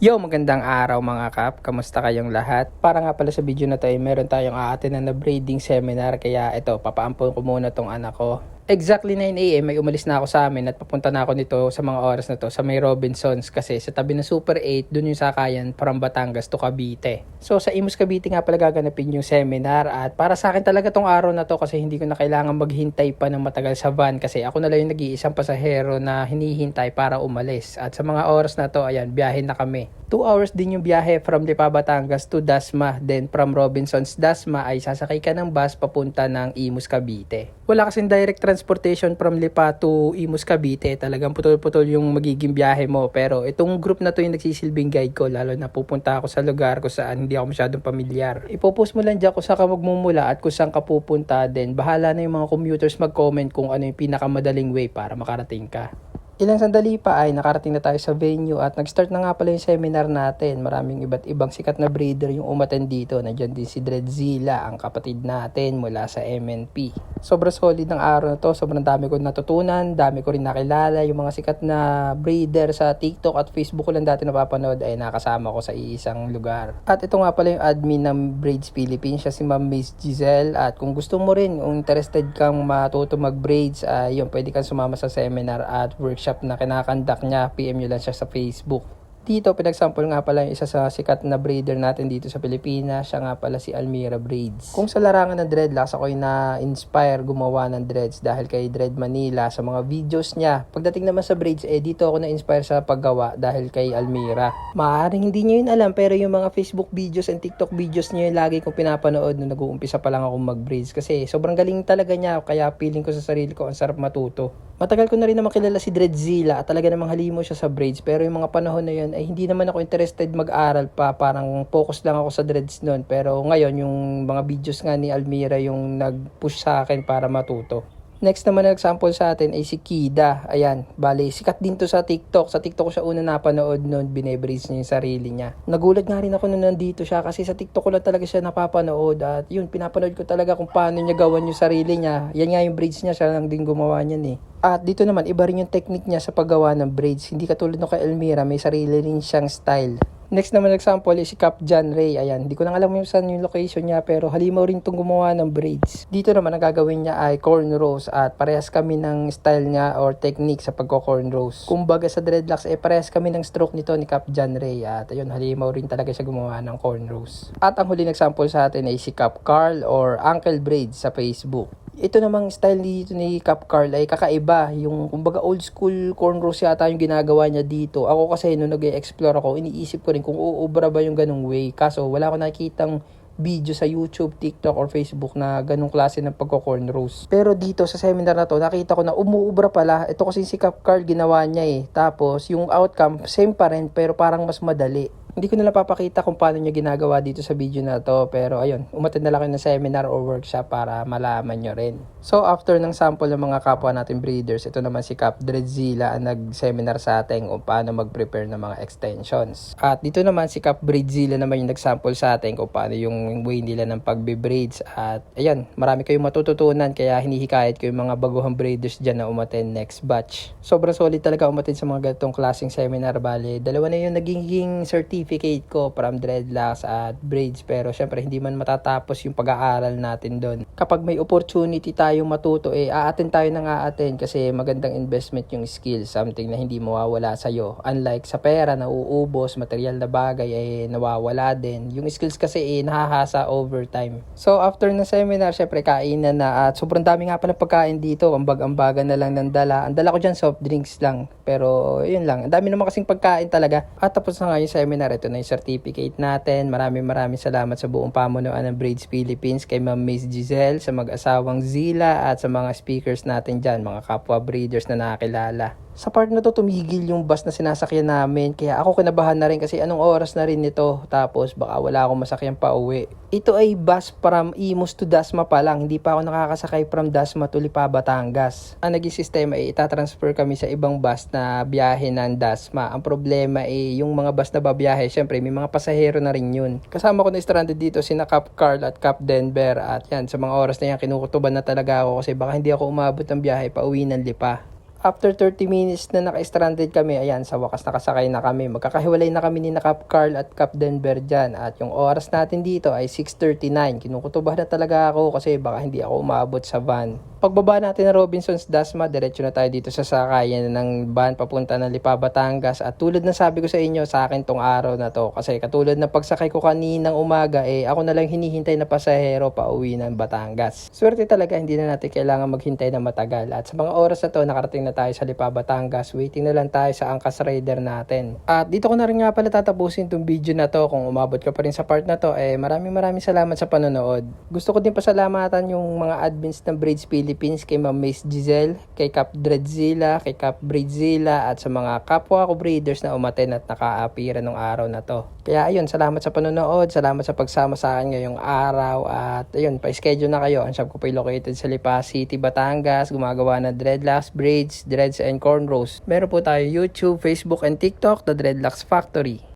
Yo, magandang araw mga kap. Kamusta kayong lahat? Para nga pala sa video na to ay meron tayong aatin na breeding seminar kaya ito, papaampon ko muna tong anak ko. Exactly 9am ay umalis na ako sa amin at papunta na ako nito sa mga oras na to sa may Robinsons kasi sa tabi ng Super 8 dun yung sakayan from Batangas to Cavite. So sa Imus Cavite nga pala gaganapin yung seminar at para sa akin talaga tong araw na to kasi hindi ko na kailangan maghintay pa ng matagal sa van kasi ako na lang yung nag-iisang pasahero na hinihintay para umalis. At sa mga oras na to, ayan, biyahe na kami. 2 hours din yung biyahe from Lipa, Batangas to Dasma. Then from Robinsons Dasma ay sasakay ka ng bus papunta ng Imus Cavite. Wala kasing direct transportation from Lipa to Imus Cavite. Talagang putol-putol yung magiging biyahe mo. Pero itong group na to yung nagsisilbing guide ko lalo na pupunta ako sa lugar kung saan hindi ako masyadong pamilyar. Ipopost mo lang dyan kung saan ka magmumula at kung saan ka pupunta. Then bahala na yung mga commuters mag-comment kung ano yung pinakamadaling way para makarating ka. Ilang sandali pa ay nakarating na tayo sa venue at nag-start na nga pala yung seminar natin. Maraming iba't ibang sikat na breeder yung umaten dito. Nandiyan din si Dredzilla, ang kapatid natin mula sa MNP. Sobrang solid ng araw na to. Sobrang dami ko natutunan. Dami ko rin nakilala. Yung mga sikat na breeder sa TikTok at Facebook ko lang dati napapanood ay nakasama ko sa iisang lugar. At ito nga pala yung admin ng Braids Philippines. Siya si Ma'am Miss Giselle. At kung gusto mo rin, kung interested kang matuto mag-braids, ay yun, pwede kang sumama sa seminar at workshop na kinakandak niya. PM nyo lang siya sa Facebook. Dito, pinagsample nga pala yung isa sa sikat na breeder natin dito sa Pilipinas. Siya nga pala si Almira Braids. Kung sa larangan ng dreadlocks, ako'y na-inspire gumawa ng dreads dahil kay Dread Manila sa mga videos niya. Pagdating naman sa braids, eh dito ako na-inspire sa paggawa dahil kay Almira. Maaaring hindi niyo yun alam pero yung mga Facebook videos and TikTok videos niya yung lagi kong pinapanood nung nag-uumpisa pa lang ako mag-braids kasi sobrang galing talaga niya kaya feeling ko sa sarili ko ang sarap matuto. Matagal ko na rin naman kilala si Dreadzilla at talaga namang halimo siya sa braids pero yung mga panahon na yun ay hindi naman ako interested mag-aral pa parang focus lang ako sa dreads noon pero ngayon yung mga videos nga ni Almira yung nag-push sa akin para matuto. Next naman na nag-sample sa atin ay si Kida. Ayan, bali, sikat din to sa TikTok. Sa TikTok ko siya una napanood noon, binebrace niya yung sarili niya. Nagulat nga rin ako na nandito siya kasi sa TikTok ko lang talaga siya napapanood. At yun, pinapanood ko talaga kung paano niya gawan yung sarili niya. Yan nga yung braids niya, siya lang din gumawa niyan eh. At dito naman, iba rin yung technique niya sa paggawa ng braids. Hindi katulad ng kay Elmira, may sarili rin siyang style. Next naman example is si Cap John Ray. Ayan, hindi ko lang alam yung saan yung location niya pero halimaw rin itong gumawa ng braids. Dito naman ang gagawin niya ay cornrows at parehas kami ng style niya or technique sa pagko-cornrows. Kumbaga sa dreadlocks eh parehas kami ng stroke nito ni Cap John Ray at ayun halimaw rin talaga siya gumawa ng cornrows. At ang huling example sa atin ay si Cap Carl or Uncle Braids sa Facebook ito namang style dito ni Cap Carl ay kakaiba. Yung kumbaga old school cornrows yata yung ginagawa niya dito. Ako kasi nung nag-explore ako, iniisip ko rin kung uubra ba yung ganung way. Kaso wala ko nakikitang video sa YouTube, TikTok, or Facebook na ganung klase ng pagko-cornrows. Pero dito sa seminar na to, nakita ko na umuubra pala. Ito kasi si Cap Carl ginawa niya eh. Tapos yung outcome, same pa rin pero parang mas madali. Hindi ko na napapakita kung paano niya ginagawa dito sa video na to. Pero ayun, umattend na lang kayo ng seminar or workshop para malaman nyo rin. So after ng sample ng mga kapwa natin breeders, ito naman si Cap Dredzilla ang nag-seminar sa atin kung paano mag-prepare ng mga extensions. At dito naman si Cap Breedzilla naman yung nag-sample sa atin kung paano yung way nila ng pagbe-braids. At ayan, marami kayong matututunan kaya hinihikayat ko yung mga baguhang breeders dyan na umattend next batch. Sobrang solid talaga umattend sa mga ganitong klaseng seminar. Bale, dalawa na yung naging certificate ko from dreadlocks at braids. Pero syempre, hindi man matatapos yung pag-aaral natin doon. Kapag may opportunity tayong matuto, eh, aaten tayo ng aaten kasi magandang investment yung skills. Something na hindi mawawala sa'yo. Unlike sa pera na uubos, material na bagay, eh, nawawala din. Yung skills kasi, eh, nahahasa over time. So, after ng seminar, syempre, kainan na. At sobrang dami nga pala pagkain dito. Ambag-ambagan na lang ng dala. Ang dala ko dyan, soft drinks lang. Pero, yun lang. Ang dami naman kasing pagkain talaga. At tapos na nga yung seminar. Ito na yung certificate natin. Maraming maraming salamat sa buong pamunuan ng Braids Philippines kay Ma'am Miss Giselle, sa mag-asawang Zila, at sa mga speakers natin dyan, mga kapwa breeders na nakakilala. Sa part na to, tumigil yung bus na sinasakyan namin. Kaya ako kinabahan na rin kasi anong oras na rin ito. Tapos baka wala akong masakyan pa uwi. Ito ay bus from Imus to Dasma pa lang. Hindi pa ako nakakasakay from Dasma to Lipa, Batangas. Ang naging sistema ay itatransfer kami sa ibang bus na biyahe ng Dasma. Ang problema ay yung mga bus na babiyahe, syempre may mga pasahero na rin yun. Kasama ko na stranded dito sina Cap Carl at Cap Denver. At yan, sa mga oras na yan, kinukutuban na talaga ako kasi baka hindi ako umabot ng biyahe pa uwi ng Lipa. After 30 minutes na naka-stranded kami, ayan, sa wakas nakasakay na kami. Magkakahiwalay na kami ni na Cap Carl at Cap Denver dyan. At yung oras natin dito ay 6.39. Kinukutubah na talaga ako kasi baka hindi ako umabot sa van. Pagbaba natin ng Robinson's Dasma, diretso na tayo dito sa sakayan ng van papunta ng Lipa, Batangas. At tulad ng sabi ko sa inyo, sa akin tong araw na to. Kasi katulad ng pagsakay ko kaninang umaga, eh ako na lang hinihintay na pasahero pa uwi ng Batangas. Swerte talaga, hindi na natin kailangan maghintay na matagal. At sa mga oras na to, nakarating na tayo sa Lipa, Batangas. Waiting na lang tayo sa Angkas Raider natin. At dito ko na rin nga pala tatapusin tong video na to. Kung umabot ka pa rin sa part na to, eh maraming maraming salamat sa panonood. Gusto ko din pasalamatan yung mga admins ng Braids Philippines kay Ma'am Miss Giselle, kay Cap Dreadzilla, kay Cap Breedzilla at sa mga kapwa ko breeders na umaten at nakaapira nung araw na to. Kaya ayun, salamat sa panonood, salamat sa pagsama sa akin ngayong araw at ayun, pa-schedule na kayo. Ang shop ko po located sa Lipa City, Batangas, gumagawa ng dreadlocks, braids, dreads and cornrows. Meron po tayo YouTube, Facebook and TikTok, The Dreadlocks Factory.